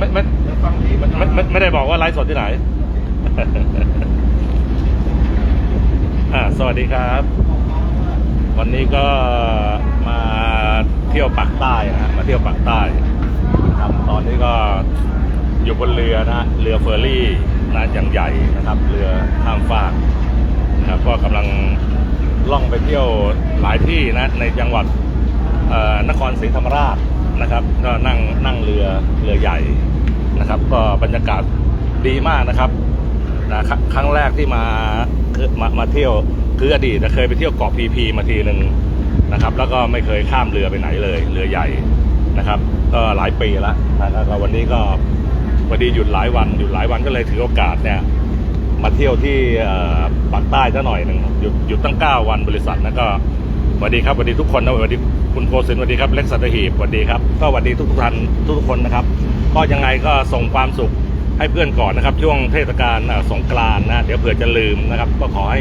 ไม่ไม่ไม่ไม่ไม่ได้บอกว่าไลฟ์สดที่ไหน อ่า สวัสดีครับ วันนี้ก็มาเที่ยวปากใต้นะมาเที่ยวปากใต้ครับตอนนี้ก็อยู่บนเรือนะเรือเฟอร์รี่นะอย่างใหญ่นะครับ เรือข้ามฟากนะครับก็กำลังล่องไปเที่ยวหลายที่นะในจังหวัดนครศรีธรรมราชนะครับ ก็นั่งนั่งเรือเรือใหญ่ นะครับ ก็บรรยากาศดีมากนะครับนะครั้งครั้งแรกที่มาคือมามาเที่ยวคืออดีตเคยไปเที่ยวเกาะพีพีมาทีหนึ่งนะครับ แล้วก็ไม่เคยข้ามเรือไปไหนเลยเรือใหญ่นะครับ ก็หลายปีแล้วนะครับแล้ววันนี้ก็พอดีหยุดหลายวันหยุดหลายวันก็เลยถือโอกาสเนี่ยมาเที่ยวที่ปากใต้ซะหน่อยหนึ่งหยุดหยุดตั้ง 9 วันบริษัทนะก็สวัสดีครับสวัสดีทุกคนนะสวัสดีคุณโพสินสวัสดีครับเล็กสัตหีบสวัสดีครับก็สวัสดีทุกท่านทุกทุกคนนะครับ ก็ยังไงก็ส่งความสุขให้เพื่อนก่อนนะครับ ช่วงเทศกาลสงกรานต์นะเดี๋ยวเผื่อจะลืมนะครับ ก็ขอให้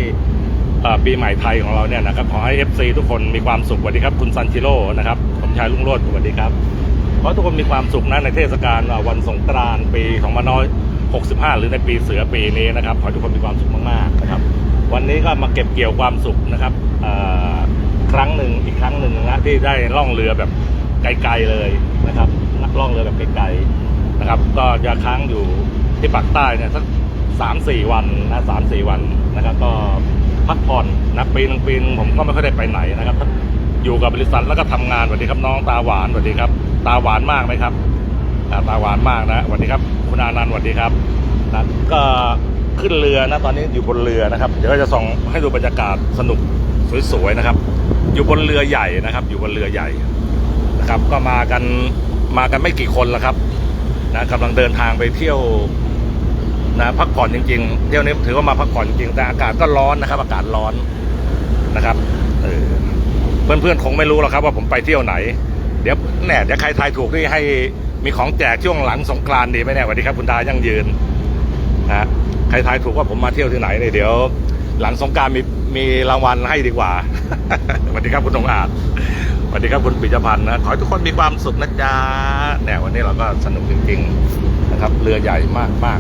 อ่อปีใหม่ไทยของเราเนี่ยนะครับขอให้ FC ทุกคนมีความสุขสวัสดีครับ คุณซันชิโร่นะครับผมชายลุงโรดสวัสดีครับขอทุกคนมีความสุขนะในเทศกาลวันสงกรานต์ปี2565 หรือในปีเสือปีนี้นะครับ ขอทุกคนมีความสุขมากๆนะครับ วันนี้ก็มาเก็บเกี่ยวความสุขนะครับอ่อครั้งหนึ่งอีกครั้งหนึ่งนะที่ได้ล่องเรือแบบไกลๆเลยนะครับ ล่องเรือแบบไกลๆนะครับ ก็จะค้างอยู่ที่ปากใต้เนี่ยสักสามสี่วันนะสามสี่วันนะครับ ก็พักผ่อนนะปีนึงปีนึงผมก็ไม่ค่อยได้ไปไหนนะครับ อยู่กับบริษัทแล้วก็ทำงานสวัสดีครับน้องตาหวานสวัสดีครับ ตาหวานมากไหมครับตาหวานมากนะสวัสดีครับ คุณอานันต์สวัสดีครับนะก็ขึ้นเรือนะตอนนี้อยู่บนเรือนะครับ เดี๋ยวก็จะส่งให้ดูบรรยากาศสนุกสวยๆนะครับ อยู่บนเรือใหญ่นะครับ อยู่บนเรือใหญ่นะครับ ก็มากัน มากันไม่กี่คนแล้วครับนะกำลังเดินทางไปเที่ยวนะพักผ่อนจริง ๆ เที่ยวนี้ถือว่ามาพักผ่อนจริงแต่อากาศก็ร้อนนะครับ อากาศร้อนนะครับเออเพื่อนๆคงไม่รู้หรอกครับ ว่าผมไปเที่ยวไหน เดี๋ยวแน่เดี๋ยวใครทายถูกนี่ให้มีของแจกช่วงหลังสงกรานต์ดีไหมเนี่ยสวัสดีครับคุณดายั่งยืนนะฮะใครทายถูกว่าผมมาเที่ยวที่ไหนเนี่ยเดี๋ยว หลังสงกรารมีมีรางวัลให้ดีกว่าสวัสดีครับคุณองอาจ สวัสดีครับคุณปิจพันธ์นะขอให้ทุกคนมีความสุขนะจ๊ะเนี่ยวันนี้เราก็สนุกจริงๆนะครับ เรือใหญ่มากมาก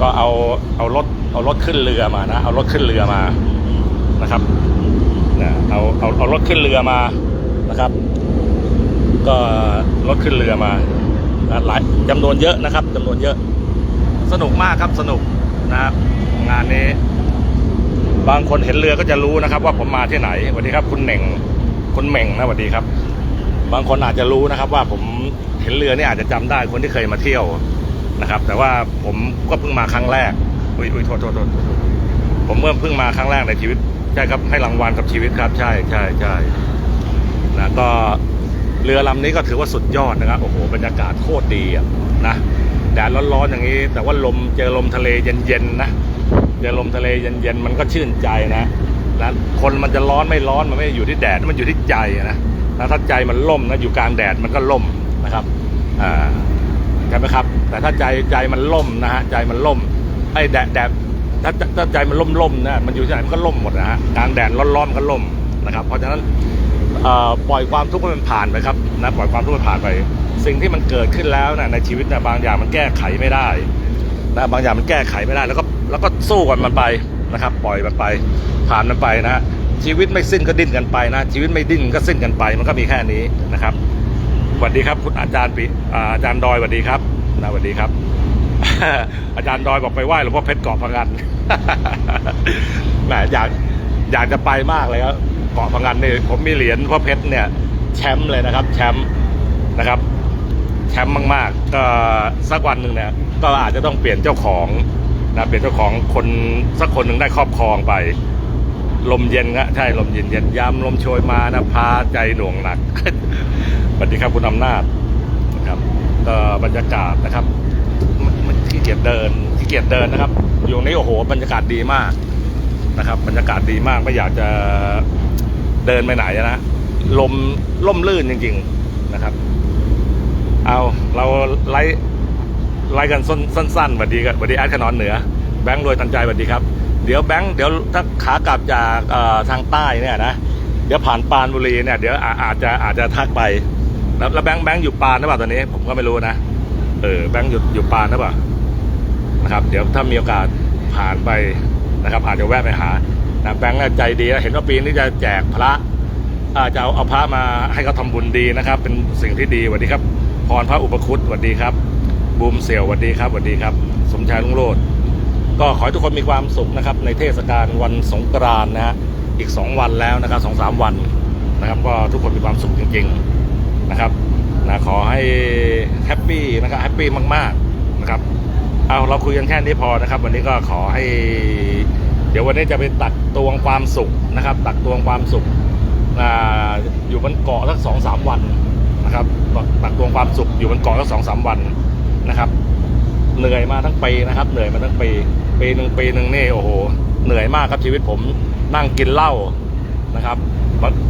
ก็เอาเอารถเอารถขึ้นเรือมานะเอารถขึ้นเรือมานะครับนะเอาเอาเอารถขึ้นเรือมานะครับ ก็รถขึ้นเรือมาหลายจำนวนเยอะนะครับจำนวนเยอะ สนุกมากครับสนุกนะครับงานนี้ บางคนเห็นเรือก็จะรู้นะครับ ว่าผมมาที่ไหนสวัสดีครับคุณเหน่ง คุณเหม่งนะสวัสดีครับ บางคนอาจจะรู้นะครับ ว่าผมเห็นเรือเนี่ยอาจจะจำได้คนที่เคยมาเที่ยวนะครับ แต่ว่าผมก็เพิ่งมาครั้งแรกอุ้ยอุ้ยโทษโทษโทษผมเมื่อเพิ่งมาครั้งแรกในชีวิตใช่ครับให้รางวัลกับชีวิตครับ ใช่ใช่ใช่นะก็เรือลำนี้ก็ถือว่าสุดยอดนะครับโอ้โหบรรยากาศโคตรดีอะนะแดดร้อนๆอย่างนี้ แต่ว่าลมเจอลมทะเลเย็นๆนะเจอลมทะเลเย็นๆมันก็ชื่นใจนะ นะคนมันจะร้อนไม่ร้อนมันไม่อยู่ที่แดดมันอยู่ที่ใจอะนะถ้าใจมันล่มนะอยู่กลางแดดมันก็ล่มนะครับอ่าใช่ไหมครับ แต่ถ้าใจใจมันล่มนะฮะใจมันล่มไอ้แดดแดดถ้าถ้าใจมันล่มๆนะมันอยู่ที่ไหนมันก็ล่มหมดนะฮะกลางแดดร้อนๆมันก็ล่มนะครับ เพราะฉะนั้นปล่อยความทุกข์ให้มันผ่านไปครับนะปล่อยความทุกข์ให้ผ่านไป สิ่งที่มันเกิดขึ้นแล้วนะในชีวิตนะบางอย่างมันแก้ไขไม่ได้นะบางอย่างมันแก้ไขไม่ได้แล้วก็แล้วก็สู้กับมันไป นะครับ ปล่อยมันไปผ่านมันไปนะชีวิตไม่สิ้นก็ดิ้นกันไปนะ ชีวิตไม่ดิ้นก็สิ้นกันไป มันก็มีแค่นี้นะครับสวัสดีครับ คุณอาจารย์ปิอาอาจารย์ดอยสวัสดีครับนะสวัสดีครับ อาจารย์ดอยบอกไปไหว้หลวงพ่อเพชรเกาะพังงันแหมอยากอยากจะไปมากเลยครับเกาะพังงันนี่ผมมีเหรียญพ่อเพชรเนี่ยแชมป์เลยนะครับ แชมป์นะครับแชมป์มาก ๆ ก็สักวันหนึ่งเนี่ยก็อาจจะต้องเปลี่ยนเจ้าของ นะเปลี่ยนเจ้าของคนสักคนหนึ่งได้ครอบครองไป ลมเย็นนะใช่ลมเย็นเย็นยามลมโชยมานะพาใจหน่วงหนักสวัสดีครับคุณอำนาจนะครับบรรยากาศนะครับมันขี้เกียจเดินขี้เกียจเดินนะครับ อยู่ตรงนี้โอ้โห บรรยากาศดีมากนะครับ บรรยากาศดีมากไม่อยากจะเดินไปไหนนะลมล่มลื่นจริง ๆนะครับ เอาเราไล่ ไล่กันสั้นๆสวัสดีครับสวัสดีอาร์ตขนอนเหนือ แบงค์รวยทันใจสวัสดีครับ เดี๋ยวแบงค์เดี๋ยวถ้าขากลับจากทางใต้เนี่ยนะ เดี๋ยวผ่านปานบุรีเนี่ยเดี๋ยวอาจจะอาจจะทักไป แล้วแบงค์แบงค์อยู่ปานหรือเปล่าตอนนี้ ผมก็ไม่รู้นะ เออแบงค์อยู่อยู่ปานหรือเปล่านะครับ เดี๋ยวถ้ามีโอกาสผ่านไปนะครับอาจจะแวะไปหานะแบงค์ใจดีเห็นว่าปีนี้จะแจกพระอาจะเอาเอาพระมาให้เขาทำบุญดีนะครับ เป็นสิ่งที่ดีสวัสดีครับ พรพระอุปคุตสวัสดีครับ บูมเสี่ยวสวัสดีครับสวัสดีครับ สมชายลุงโรดก็ขอให้ทุกคนมีความสุขนะครับ ในเทศกาลวันสงกรานต์นะฮะอีกสองวันแล้วนะครับสองสามวันนะครับ ก็ทุกคนมีความสุขจริง ๆนะครับนะขอให้แฮปปี้นะครับแฮปปี้มากๆนะครับเอาเราคุยกันแค่นี้พอนะครับ วันนี้ก็ขอให้ เดี๋ยววันนี้จะไปตักตวงความสุขนะครับ ตักตวงความสุขออยู่บนเกาะสักสองสามวันนะครับตักตวงความสุขอยู่บนเกาะสักสองสามวัน นะครับ เหนื่อยมาทั้งปีนะครับ เหนื่อยมาทั้งปี ปีหนึ่งปีหนึ่งนี่โอ้โห เหนื่อยมากครับชีวิตผมนั่งกินเหล้านะครับ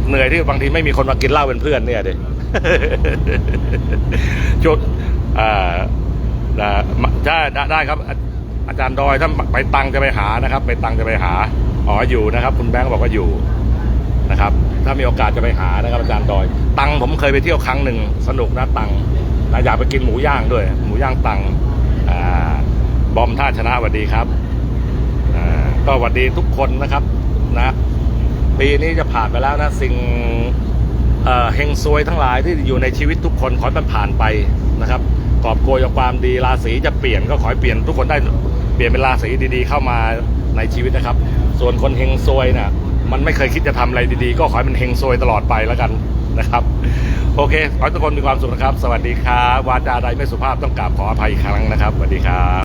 เหนื่อยที่บางทีไม่มีคนมากินเหล้าเป็นเพื่อนเนี่ยเด็ชุดอ่าอ่าได้ได้ได้ครับอาอาจารย์ดอยถ้าไปตังจะไปหานะครับ ไปตังจะไปหาอ๋ออยู่นะครับ คุณแบงค์บอกว่าอยู่นะครับ ถ้ามีโอกาสจะไปหานะครับ อาจารย์ดอย ตังผมเคยไปเที่ยวครั้งหนึ่งสนุกนะตัง นะอยากไปกินหมูย่างด้วย หมูย่างตังบอมท่าชนะสวัสดีครับก็สวัสดีทุกคนนะครับนะปีนี้จะผ่านไปแล้วนะสิ่งเฮงซวยทั้งหลายที่อยู่ในชีวิตทุกคนขอให้มันผ่านไปนะครับกอบโกยความดีราศีจะเปลี่ยนก็ขอให้เปลี่ยนทุกคนได้เปลี่ยนเป็นราศีดีๆ เข้ามาในชีวิตนะครับ ส่วนคนเฮงซวยนี่ยมันไม่เคยคิดจะทำอะไรดีๆ ก็ขอให้มันเฮงซวยตลอดไปแล้วกัน นะครับ โอเค ขอให้ทุกคนมีความสุขนะครับ สวัสดีครับวาจาใดไม่สุภาพต้องกราบขออภัยอีกครั้งนะครับสวัสดีครับ